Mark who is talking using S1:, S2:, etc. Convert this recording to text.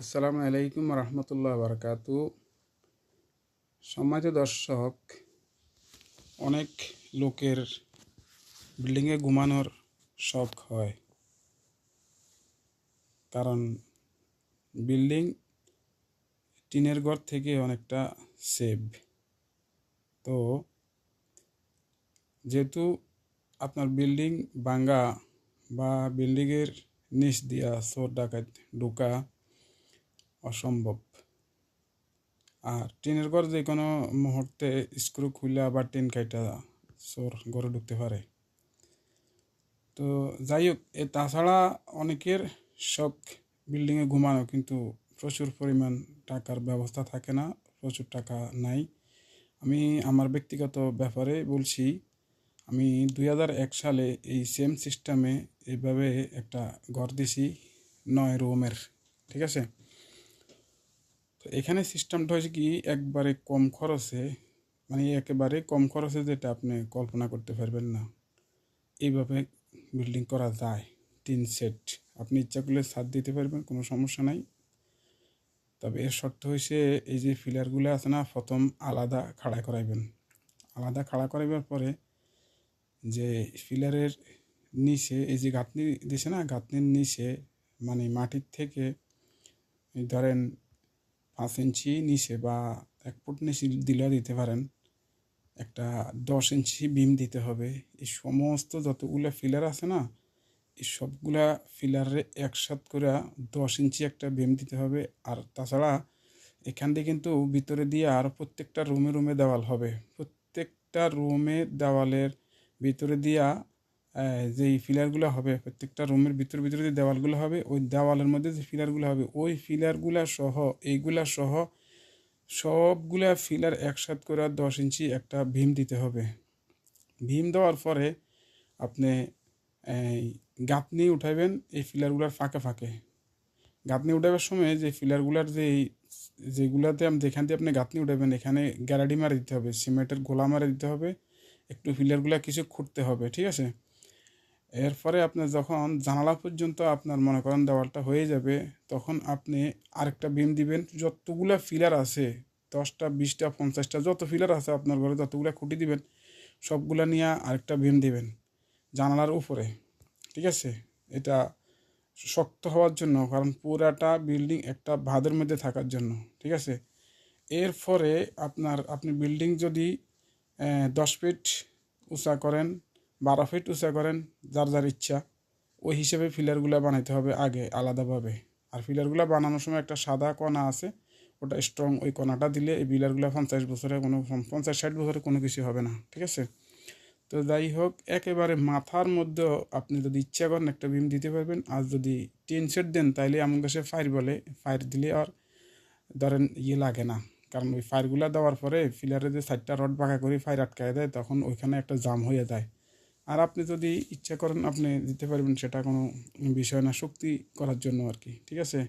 S1: আসসালামু আলাইকুম রহমতুল্লাহ বারকাতু। সম্মানিত দর্শক, অনেক লোকের বিল্ডিংয়ে ঘুমানোর শখ হয়। কারণ বিল্ডিং টিনের ঘর থেকে অনেকটা সেভ। তো যেহেতু আপনার বিল্ডিং ভাঙ্গা বা বিল্ডিংয়ের নিচ দিয়া চোর ডাকাত ঢোকা অসম্ভব। আর টিনের ঘর যে কোনো মুহূর্তে স্ক্রু খুলে আবার টিন কাইটা চোর ঘরে ঢুকতে পারে। তো যাই হোক, এ তাছাড়া অনেকের শখ বিল্ডিংয়ে ঘুমানো, কিন্তু প্রচুর পরিমাণ টাকার ব্যবস্থা থাকে না, প্রচুর টাকা নাই। আমি আমার ব্যক্তিগত ব্যাপারে বলছি, আমি দুই হাজার এক সালে এই সেম সিস্টেমে এইভাবে একটা ঘর দিছি, নয় রুমের, ঠিক আছে? তো এখানে সিস্টেমটা হয়েছে কি, একবারে কম খরচে মানে একেবারে কম খরচে যেটা আপনি কল্পনা করতে পারবেন না। এইভাবে বিল্ডিং করা যায়, তিন সেট আপনি ইচ্ছা করলে ছাদ দিতে পারবেন, কোনো সমস্যা নাই। তবে এর শর্ত হয়েছে, এই যে ফিলারগুলো আছে না, প্রথম আলাদা খাড়া করাইবেন। আলাদা খাড়া করাইবার পরে যে ফিলারের নিচে, এই যে গাঁথনি দিছে না গাঁথনির নিচে মানে মাটির থেকে ধরেন পাঁচ ইঞ্চি নিচে বা এক ফুট নিচে দিলেও দিতে পারেন। একটা দশ ইঞ্চি বিম দিতে হবে। এই সমস্ত যতগুলো ফিলার আছে না, এই সবগুলা ফিলারে একসাথ করে দশ ইঞ্চি একটা বিম দিতে হবে। আর তাছাড়া এখান দিয়ে কিন্তু ভিতরে দিয়ে আর প্রত্যেকটা রুমে রুমে দেওয়াল হবে। প্রত্যেকটা রুমে দেওয়ালের ভিতরে দিয়া যেই ফিলারগুলো হবে, প্রত্যেকটা রুমের ভিতর ভিতরে যে দেওয়ালগুলো হবে, ওই দেওয়ালের মধ্যে যে ফিলারগুলো হবে, ওই ফিলারগুলা সহ, এইগুলা সহ সবগুলা ফিলার একসাথ করে দশ ইঞ্চি একটা ভীম দিতে হবে। ভীম দেওয়ার পরে আপনি গাঁথনি উঠাইবেন এই ফিলারগুলার ফাঁকে ফাঁকে। গাঁথনি উঠাবার সময় যে ফিলারগুলার যে, যেগুলাতে যেখান দিয়ে আপনি গাঁথনি উঠাবেন এখানে গ্যারাডি মারে দিতে হবে, সিমেন্টের গোলা মারে দিতে হবে, একটু ফিলারগুলা কিছু খুঁড়তে হবে, ঠিক আছে? এরপরে আপনার যখন জানালা পর্যন্ত আপনার মনে করেন দেওয়ালটা হয়ে যাবে, তখন আপনি আরেকটা বিম দিবেন। যতগুলা ফিলার আছে, দশটা, বিশটা, পঞ্চাশটা, যত ফিলার আছে আপনার ঘরে যতগুলো খুঁটি দিবেন। সবগুলা নিয়ে আরেকটা বিম দিবেন জানালার উপরে, ঠিক আছে? এটা শক্ত হওয়ার জন্য, কারণ পুরাটা বিল্ডিং একটা ভাদের মধ্যে থাকার জন্য, ঠিক আছে? এরপরে আপনার, আপনি বিল্ডিং যদি দশ ফিট উঁচা করেন বারো ফিট উঁচা করেন যার যার ইচ্ছা, ওই হিসেবে ফিলারগুলো বানাইতে হবে আগে আলাদাভাবে। আর ফিলারগুলো বানানোর সময় একটা সাদা কণা আছে, ওটা স্ট্রং ওই কণাটা দিলে এই ফিলারগুলো পঞ্চাশ বছরে কোনো, পঞ্চাশ ষাট বছরে কোনো কিছু হবে না, ঠিক আছে? তো যাই হোক, একেবারে মাথার মধ্যেও আপনি যদি ইচ্ছা করেন একটা বিম দিতে পারবেন, আর যদি টিন সেট দেন তাইলে এমন কাছে ফায়ার বলে, ফায়ার দিলে আর ধরেন ইয়ে লাগে না। কারণ ওই ফায়ারগুলো দেওয়ার পরে ফিলারে যে সাইডটা রড বাঁকা করে ফায়ার আটকায় দেয়, তখন ওইখানে একটা জাম হয়ে যায়। আর আপনি যদি ইচ্ছা করেন আপনি দিতে পারবেন, সেটা কোনো বিষয় না, শক্তি করার জন্য আর কি, ঠিক আছে?